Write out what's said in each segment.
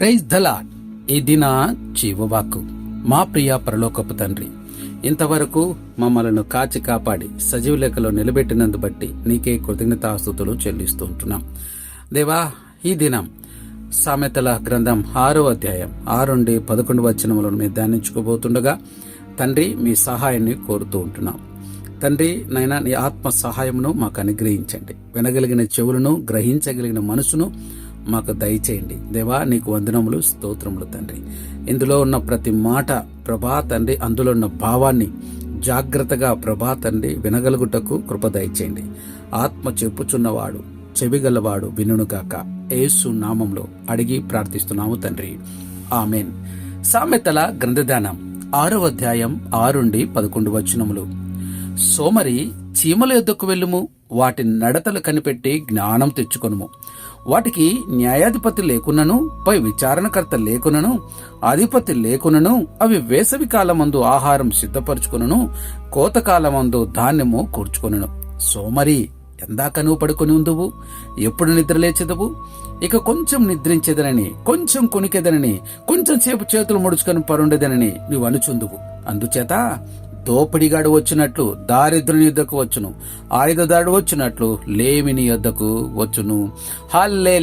Praise the Lord ఈ నా జీవవాకు మా ప్రియ పరలోకపు తండ్రి ఇంతవరకు మమ్మలను కాచి కాపాడి సజీవ లెక్కలో నిలబెట్టినందు బట్టి నీకే కృతజ్ఞతాస్తుతులు చెల్లిస్తూ ఉంటున్నాం. దేవా ఈ దినం సామెతల గ్రంథం ఆరో అధ్యాయం ఆరుండి పదకొండు వచనములను మీరు ధ్యానించుకోబోతుండగా తండ్రి మీ సహాయాన్ని కోరుతూ ఉంటున్నాం. తండ్రి నైనా నీ ఆత్మ సహాయమును మాకు అనుగ్రహించండి. వినగలిగిన చెవులను గ్రహించగలిగిన మనసును మాకు దయచేయండి. దేవా నీకు వందనములు స్తోత్రములు తండ్రి. ఇందులో ఉన్న ప్రతి మాట ప్రభా తండ్రి అందులో ఉన్న భావాన్ని జాగ్రత్తగా ప్రభా తండ్రి వినగలుగుటకు కృప దయచేయండి. ఆత్మ చెప్పుచున్నవాడు చెవిగలవాడు వినుగాక ఏసు నామంలో అడిగి ప్రార్థిస్తున్నాము తండ్రి. ఆమెన్. సామెతల గ్రంథదానం ఆరో అధ్యాయం ఆరుండి పదకొండు వచనములు. సోమరి చీమల యొద్దకు వెళ్ళుము? వాటి నడతలు కనిపెట్టి జ్ఞానం తెచ్చుకొనుము. వాటికి న్యాయాధిపతి లేకున్నను పై విచారణకర్త లేకునను అధిపతి లేకునను అవి వేసవి కాలమందు ఆహారం సిద్ధపరచుకును కోతకాలమందు ధాన్యము కూర్చుకొనును. సోమరి ఎందాక నువ్వు పడుకొని ఉందువు? ఎప్పుడు నిద్రలేచెదవు ఇక కొంచెం నిద్రించేదనని కొంచెం కొనికెదనని కొంచెం సేపు చేతులు ముడుచుకొని పరుండేదనని నువ్వు అనుచుందువు అందుచేత దోపిడిగాడు వచ్చినట్లు దారిద్రుని యుద్ధకు వచ్చును. ఆయుధదాడు వచ్చినట్లు లేమిని యొద్దకు వచ్చును. హల్లే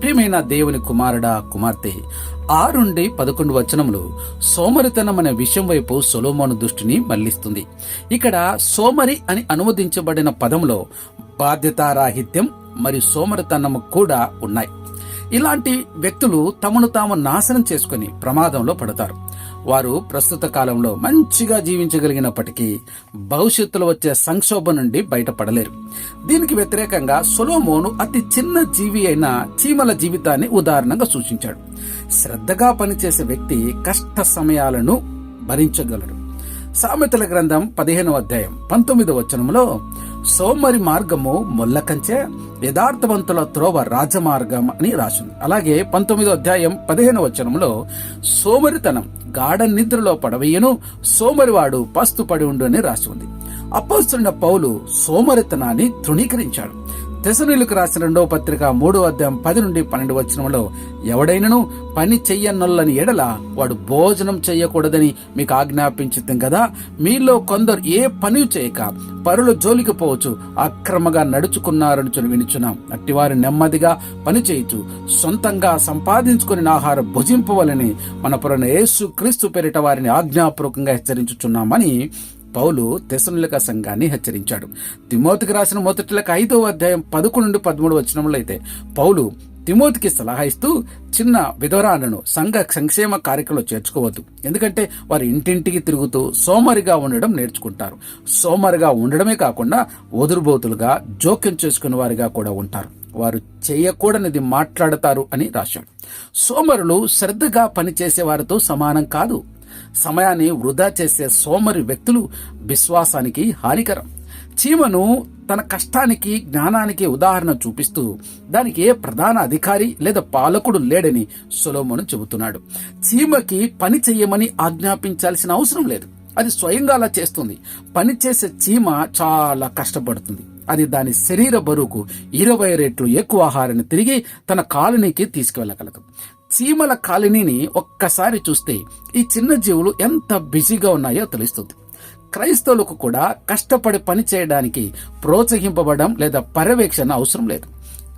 ప్రియమైన దేవుని కుమారుడా కుమార్తె! ఆరుండి పదకొండు వచనములు సోమరితనం అనే విషయం వైపు సొలోమోను దృష్టిని మళ్ళిస్తుంది ఇక్కడ సోమరి అని అనువదించబడిన పదంలో బాధ్యతారాహిత్యం మరియు సోమరితనము కూడా ఉన్నాయి. ఇలాంటి వ్యక్తులు తమను తాము నాశనం చేసుకుని ప్రమాదంలో పడతారు. వారు ప్రస్తుత కాలంలో మంచిగా జీవించగలిగినప్పటికీ భవిష్యత్తులో వచ్చే సంక్షోభం నుండి బయటపడలేరు. దీనికి వ్యతిరేకంగా సొలోమోను అతి చిన్న జీవి అయిన చీమల జీవితాన్ని ఉదాహరణగా సూచించాడు. శ్రద్ధగా పనిచేసే వ్యక్తి కష్ట సమయాలను భరించగలడు. సామెతల గ్రంథం పదిహేనవ అధ్యాయం పంతొమ్మిదవ వచనంలో సోమరి మార్గము మొల్లకంచే యథార్థవంతుల త్రోవ రాజమార్గం అని రాసింది. అలాగే పంతొమ్మిదో అధ్యాయం పదిహేను వచనంలో సోమరితనం గాఢ నిద్రలో పడవేయను సోమరివాడు పస్తు పడి ఉండు అని రాసి ఉంది అపోస్తున్న పౌలు సోమరితనాన్ని తృణీకరించాడు. తెసనీలకు రాసిన రెండవ పత్రిక మూడో అధ్యాయం పది నుండి పన్నెండు వచనంలో ఎవడైనను పని చెయ్యనొల్లని ఎడల వాడు భోజనం చెయ్యకూడదని మీకు ఆజ్ఞాపించిద్దాం కదా. మీలో కొందరు ఏ పని చేయక పరుల జోలికి పోవచ్చు అక్రమగా నడుచుకున్నారని చొని వినుచున్నాం. అట్టివారు నెమ్మదిగా పని చేయొచ్చు సొంతంగా సంపాదించుకుని ఆహారం భుజింపవలని మన పురాణ యేసు క్రీస్తు పేరిట వారిని ఆజ్ఞాపూర్వకంగా హెచ్చరించుచున్నామని పౌలు తెసనులక సంఘాన్ని హెచ్చరించాడు. తిమోతికి రాసిన మొదటిలకు ఐదవ అధ్యాయం పదకొండు నుండి పదమూడు వచ్చినములు అయితే పౌలు తిమోతికి సలహా ఇస్తూ చిన్న విధవరాలను సంఘ సంక్షేమ కార్యక్రమంలో చేర్చుకోవద్దు. ఎందుకంటే వారు ఇంటింటికి తిరుగుతూ సోమరిగా ఉండడం నేర్చుకుంటారు. సోమరిగా ఉండడమే కాకుండా వదురుబోతులుగా జోక్యం చేసుకునే వారిగా కూడా ఉంటారు. వారు చేయకూడనిది మాట్లాడతారు అని రాశాడు. సోమరులు శ్రద్ధగా పనిచేసే వారితో సమానం కాదు. సమయాన్ని వృధా చేసే సోమరి వ్యక్తులు విశ్వాసానికి హానికరం. చీమను తన కష్టానికి జ్ఞానానికి ఉదాహరణ చూపిస్తూ దానికి ఏ ప్రధాన అధికారి లేదా పాలకుడు లేడని సొలోమోను చెబుతున్నాడు. చీమకి పని చెయ్యమని ఆజ్ఞాపించాల్సిన అవసరం లేదు. అది స్వయంగా అలా చేస్తుంది. పని చేసే చీమ చాలా కష్టపడుతుంది. అది దాని శరీర బరువుకు ఇరవై రెట్లు ఎక్కువ ఆహారాన్ని తిరిగి తన కాలనీకి తీసుకువెళ్ళగలదు. చీమల కాలనీని ఒక్కసారి చూస్తే ఈ చిన్న జీవులు ఎంత బిజీగా ఉన్నాయో తెలుస్తుంది. క్రైస్తవులకు కూడా కష్టపడి పని చేయడానికి ప్రోత్సహింపబడడం లేదా పర్యవేక్షణ అవసరం లేదు.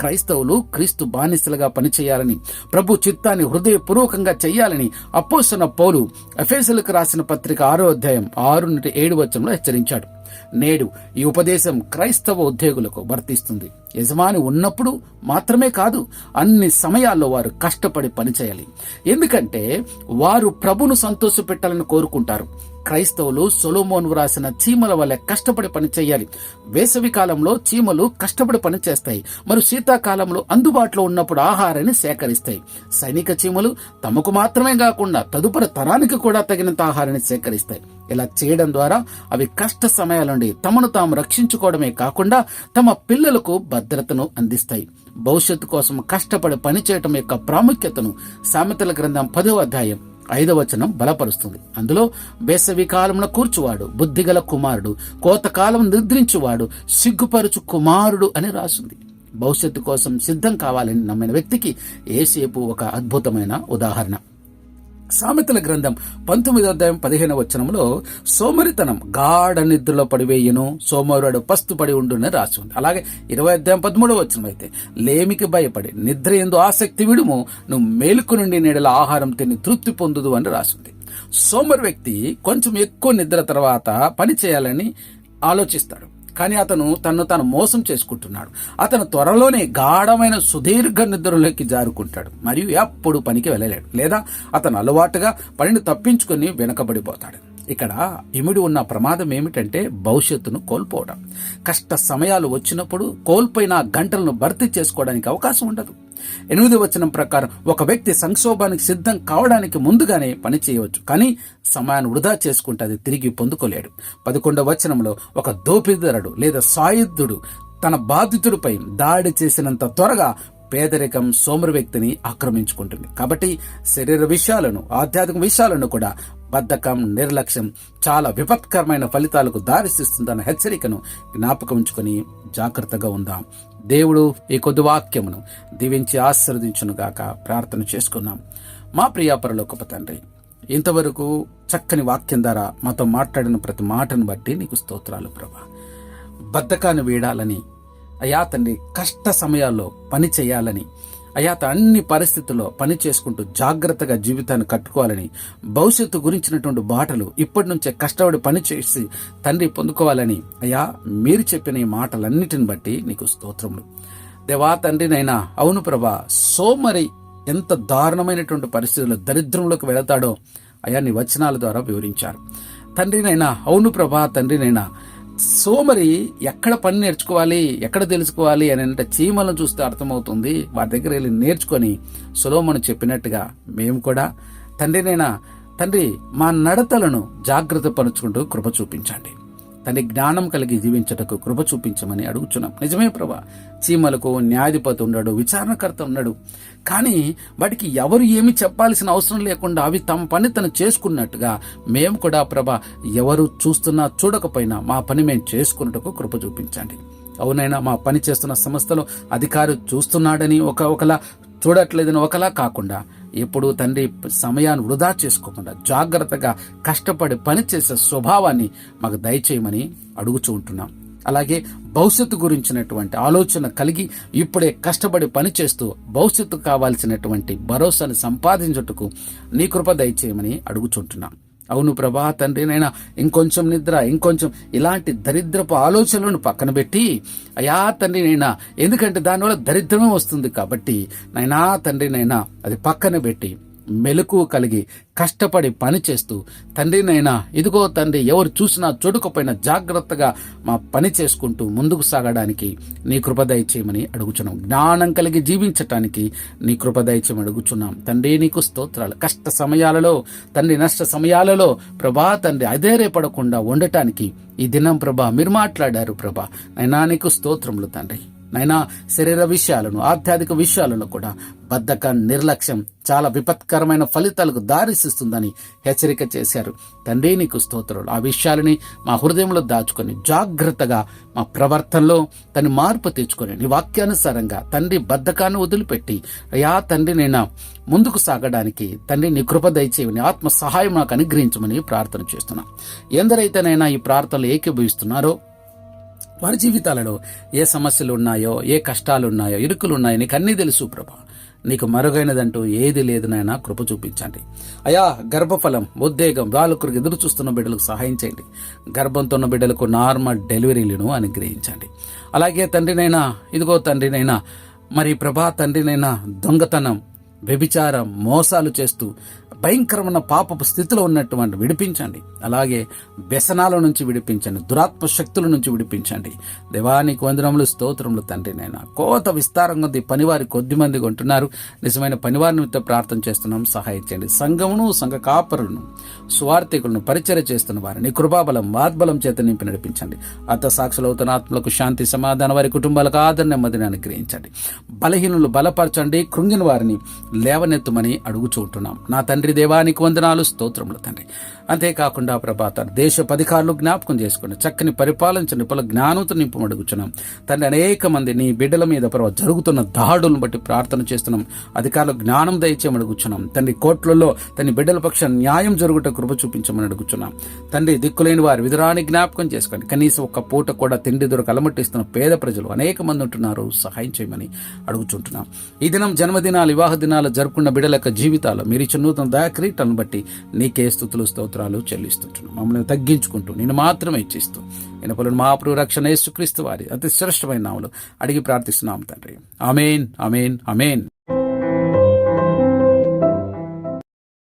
క్రైస్తవులు క్రీస్తు బానిసలుగా పనిచేయాలని ప్రభు చిత్తాన్ని హృదయపూర్వకంగా చేయాలని అపోసన పౌలు ఎఫేసులకు రాసిన పత్రిక ఆరో అధ్యాయం ఆరు నుండి ఏడు వచ్చంలో హెచ్చరించాడు. నేడు ఈ ఉపదేశం క్రైస్తవ ఉద్యోగులకు వర్తిస్తుంది. యజమాని ఉన్నప్పుడు మాత్రమే కాదు అన్ని సమయాల్లో వారు కష్టపడి పనిచేయాలి. ఎందుకంటే వారు ప్రభును సంతోషపెట్టాలని కోరుకుంటారు. క్రైస్తవులు సొలోమోను రాసిన చీమల వల్ల కష్టపడి పని చేయాలి. వేసవి కాలంలో చీమలు కష్టపడి పని చేస్తాయి. మరి శీతాకాలంలో అందుబాటులో ఉన్నప్పుడు ఆహారాన్ని సేకరిస్తాయి. సైనిక చీమలు తమకు మాత్రమే కాకుండా తదుపరి తరానికి కూడా తగినంత ఆహారాన్ని సేకరిస్తాయి. ఇలా చేయడం ద్వారా అవి కష్ట సమయాల నుండి తమను తాము రక్షించుకోవడమే కాకుండా తమ పిల్లలకు భద్రతను అందిస్తాయి. భవిష్యత్తు కోసం కష్టపడి పనిచేయటం యొక్క ప్రాముఖ్యతను సామెతల గ్రంథం పదవ అధ్యాయం ఐదవ వచనం బలపరుస్తుంది. అందులో వేసవి కాలంలో కూర్చువాడు బుద్ధిగల కుమారుడు కోతకాలం నిద్రించువాడు సిగ్గుపరుచు కుమారుడు అని రాసింది. భవిష్యత్తు కోసం సిద్ధం కావాలని నమ్మిన వ్యక్తికి ఏసేపు ఒక అద్భుతమైన ఉదాహరణ. సామెతల గ్రంథం పంతొమ్మిదో అధ్యాయం పదిహేను వచనంలో సోమరితనం గాఢ నిద్రలో పడివేయును సోమరుడు పస్తు పడి ఉండునని రాసి ఉంది. అలాగే ఇరవై అధ్యాయం పదమూడవ వచనం అయితే లేమికి భయపడి నిద్ర ఎందు ఆసక్తి విడుము నువ్వు మేలుకు నుండి నీడల ఆహారం తిని తృప్తి పొందుదు అని రాసింది సోమరు వ్యక్తి కొంచెం ఎక్కువ నిద్ర తర్వాత పని చేయాలని ఆలోచిస్తాడు. కానీ అతను తను తాను మోసం చేసుకుంటున్నాడు. అతను త్వరలోనే గాఢమైన సుదీర్ఘ నిద్రలోకి జారుకుంటాడు. మరియు ఎప్పుడు పనికి వెళ్ళలేడు. లేదా అతను అలవాటుగా పనిని తప్పించుకొని వెనకబడిపోతాడు. ఇక్కడ ఇమిడి ఉన్న ప్రమాదం ఏమిటంటే భవిష్యత్తును కోల్పోవడం. కష్ట సమయాలు వచ్చినప్పుడు కోల్పోయిన గంటలను భర్తీ చేసుకోవడానికి అవకాశం ఉండదు. ఎనిమిది వచనం ప్రకారం ఒక వ్యక్తి సంక్షోభానికి సిద్ధం కావడానికి ముందుగానే పని చేయవచ్చు కానీ సమయాన్ని వృధా చేసుకుంటే అది తిరిగి పొందుకోలేడు. పదకొండవ వచనంలో ఒక దోపిదరుడు లేదా సాయుధుడు తన బాధితుడిపై దాడి చేసినంత త్వరగా పేదరికం సోమరు వ్యక్తిని ఆక్రమించుకుంటుంది. కాబట్టి శరీర విషయాలను ఆధ్యాత్మిక విషయాలను కూడా బద్ధకం నిర్లక్ష్యం చాలా విపత్కరమైన ఫలితాలకు దారితీస్తుందన్న హెచ్చరికను జ్ఞాపకం ఉంచుకొని జాగ్రత్తగా ఉందాం. దేవుడు ఈ కొద్ది వాక్యమును దీవించి ఆశీర్వదించునుగాక ప్రార్థన చేసుకున్నాం. మా ప్రియాపరలోకప తండ్రి ఇంతవరకు చక్కని వాక్యం ద్వారా మాతో మాట్లాడిన ప్రతి మాటను బట్టి నీకు స్తోత్రాలు ప్రభా. బద్ధకాన్ని వీడాలని అయా తండ్రి కష్ట సమయాల్లో పని చేయాలని అయా అన్ని పరిస్థితుల్లో పని చేసుకుంటూ జాగ్రత్తగా జీవితాన్ని కట్టుకోవాలని భవిష్యత్తు గురించినటువంటి బాటలు ఇప్పటి నుంచే కష్టపడి పని చేసి తండ్రి పొందుకోవాలని అయ్యా మీరు చెప్పిన ఈ మాటలన్నిటిని బట్టి నీకు స్తోత్రములు. దేవా తండ్రినైనా అవును ప్రభా సోమరి ఎంత దారుణమైనటువంటి పరిస్థితుల్లో దరిద్రంలోకి వెళతాడో అయా నీ వచనాల ద్వారా వివరించారు. తండ్రినైనా అవును ప్రభా తండ్రినైనా సో మరి ఎక్కడ పని నేర్చుకోవాలి ఎక్కడ తెలుసుకోవాలి అని అంటే చీమలను చూస్తే అర్థమవుతుంది. వాటి దగ్గర వెళ్ళి నేర్చుకొని సులోమను చెప్పినట్టుగా మేము కూడా తండ్రినైనా తండ్రి మా నడతలను జాగ్రత్త పరుచుకుంటూ కృప చూపించండి. తన జ్ఞానం కలిగి జీవించటకు కృప చూపించమని అడుగుచున్నాం. నిజమే ప్రభా చీమలకు న్యాయాధిపతి ఉన్నాడు విచారణకర్త ఉన్నాడు. కానీ వాటికి ఎవరు ఏమి చెప్పాల్సిన అవసరం లేకుండా అవి తమ పని తను చేసుకున్నట్టుగా మేము కూడా ప్రభ ఎవరు చూస్తున్నా చూడకపోయినా మా పని మేము చేసుకున్నట్టుకు కృప చూపించండి. అవునైనా మా పని చేస్తున్న సంస్థలో అధికారి చూస్తున్నాడని ఒక ఒకలా చూడట్లేదని ఒకలా కాకుండా ఎప్పుడు తండ్రి సమయాన్ని వృధా చేసుకోకుండా జాగ్రత్తగా కష్టపడి పనిచేసే స్వభావాన్ని మాకు దయచేయమని అడుగుచూ ఉంటున్నాం. అలాగే భవిష్యత్తు గురించినటువంటి ఆలోచన కలిగి ఇప్పుడే కష్టపడి పనిచేస్తూ భవిష్యత్తు కావాల్సినటువంటి భరోసాను సంపాదించుటకు నీ కృప దయచేయమని అడుగుచుంటున్నాం అవును ప్రభా తండ్రి నైనా ఇంకొంచెం నిద్ర ఇంకొంచెం ఇలాంటి దరిద్రపు ఆలోచనలను పక్కన పెట్టి అయా తండ్రి నైనా ఎందుకంటే దానివల్ల దరిద్రమే వస్తుంది కాబట్టి నైనా తండ్రి నైనా అది పక్కన పెట్టి మెలకు కలిగి కష్టపడి పని చేస్తూ తండ్రినైనా ఇదిగో తండ్రి ఎవరు చూసినా చూడకపోయినా జాగ్రత్తగా మా పని చేసుకుంటూ ముందుకు సాగడానికి నీ కృపదయ చేయమని అడుగుచున్నాం. జ్ఞానం కలిగి జీవించటానికి నీ కృపదయ చేయమని అడుగుచున్నాం. తండ్రి నీకు స్తోత్రాలు. కష్ట సమయాలలో తండ్రి నష్ట సమయాలలో ప్రభా తండ్రి అధైర్యపడకుండా ఉండటానికి ఈ దినం ప్రభా మీరు మాట్లాడారు ప్రభా. నైనా నీకు స్తోత్రములు తండ్రి. నైనా శరీర విషయాలను ఆధ్యాత్మిక విషయాలను కూడా బద్ధక నిర్లక్ష్యం చాలా విపత్కరమైన ఫలితాలకు దారిసిస్తుందని హెచ్చరిక చేశారు. తండ్రి నీకు స్తోత్రులు. ఆ విషయాలని మా హృదయంలో దాచుకొని జాగ్రత్తగా మా ప్రవర్తనలో తన మార్పు తెచ్చుకొని నీ వాక్యానుసారంగా తండ్రి బద్ధకాన్ని వదిలిపెట్టి యా తండ్రి నేను ముందుకు సాగడానికి తండ్రి నీ కృప దయచేయని ఆత్మ సహాయం నాకు అనుగ్రహించమని ప్రార్థన చేస్తున్నాం. ఎందరైతేనైనా ఈ ప్రార్థనలు ఏకీభవిస్తున్నారో వారి జీవితాలలో ఏ సమస్యలు ఉన్నాయో ఏ కష్టాలు ఉన్నాయో ఇరుకులు ఉన్నాయో నీకు అన్నీ తెలుసు ప్రభా. నీకు మరుగైనదంటూ ఏది లేదు నాయన కృప చూపించండి. అయా గర్భఫలం ఉద్వేగం బాలకురికి ఎదురు చూస్తున్న బిడ్డలకు సహాయం చేయండి. గర్భంతో ఉన్న బిడ్డలకు నార్మల్ డెలివరీలను అనుగ్రహించండి. అలాగే తండ్రినైనా ఇదిగో తండ్రినైనా మరి ప్రభా తండ్రినైనా దొంగతనం వ్యభిచారం మోసాలు చేస్తూ భయంకరమైన పాపపు స్థితిలో ఉన్నటువంటి విడిపించండి. అలాగే వ్యసనాల నుంచి విడిపించండి. దురాత్మ శక్తుల నుంచి విడిపించండి. దేవానికి వందనములు స్తోత్రములు తండ్రి నేను. కోత విస్తారంగా ఉంది. పనివారి కొద్ది మంది ఉంటున్నారు నిజమైన పనివారి నిమిత్తం ప్రార్థన చేస్తున్నాం. సహాయం చేయండి. సంఘమును సంఘ కాపరులను స్వార్థికులను పరిచయ చేస్తున్న వారిని కృపాబలం వాద్బలం చేత నింపి నడిపించండి. అర్థసాక్షులు సాక్షులవుతున్న ఆత్మలకు శాంతి సమాధానం వారి కుటుంబాలకు ఆదరణ నెమ్మదిని అనుగ్రహించండి. బలహీనులు బలపరచండి కృంగిన వారిని లేవనెత్తుమని అడుగుచూ ఉంటున్నాం నా తండ్రి దేవానికి వందనాలు స్తోత్రములు తండ్రి. అంతేకాకుండా ప్రభా తన దేశ అధికారులు జ్ఞాపకం చేసుకోండి చక్కని పరిపాలించండి పలు జ్ఞానంతో నింపమడుగుచున్నాం. తండ్రి అనేక మంది నీ బిడ్డల మీద ప్రభావ జరుగుతున్న దాడులను బట్టి ప్రార్థన చేస్తున్నాం. అధికారులు జ్ఞానం దయచేయమని అడుగుచున్నాం తండ్రి కోర్టులలో తన బిడ్డల పక్ష న్యాయం జరుగుట కృప చూపించమని అడుగుచున్నాం తండ్రి దిక్కులేని వారి విధురాన్ని జ్ఞాపకం చేసుకోండి కనీసం ఒక్క పూట కూడా తిండి దొరక అలమట్టిస్తున్న పేద ప్రజలు అనేక మంది ఉంటున్నారు. సహాయం చేయమని అడుగుచుంటున్నాం. ఈ దినం జన్మదినాలు వివాహ దినాలు జరుపుకున్న బిడ్డల యొక్క జీవితాలు మీరు ఇచ్చిన నూతన దయాక్రీటలను బట్టి నీకే స్థుతులు స్తోత్రాలు చెల్లిస్తుంటున్నాం. మమ్మల్ని తగ్గించుకుంటూ నేను మాత్రమే ఇచ్చిస్తూ ఇనపలను మహాప్రభు రక్షణ యేసుక్రీస్తు వారి అతి శ్రేష్టమైన నామలు అడిగి ప్రార్థిస్తున్నాం తండ్రి. అమేన్ అమేన్ అమేన్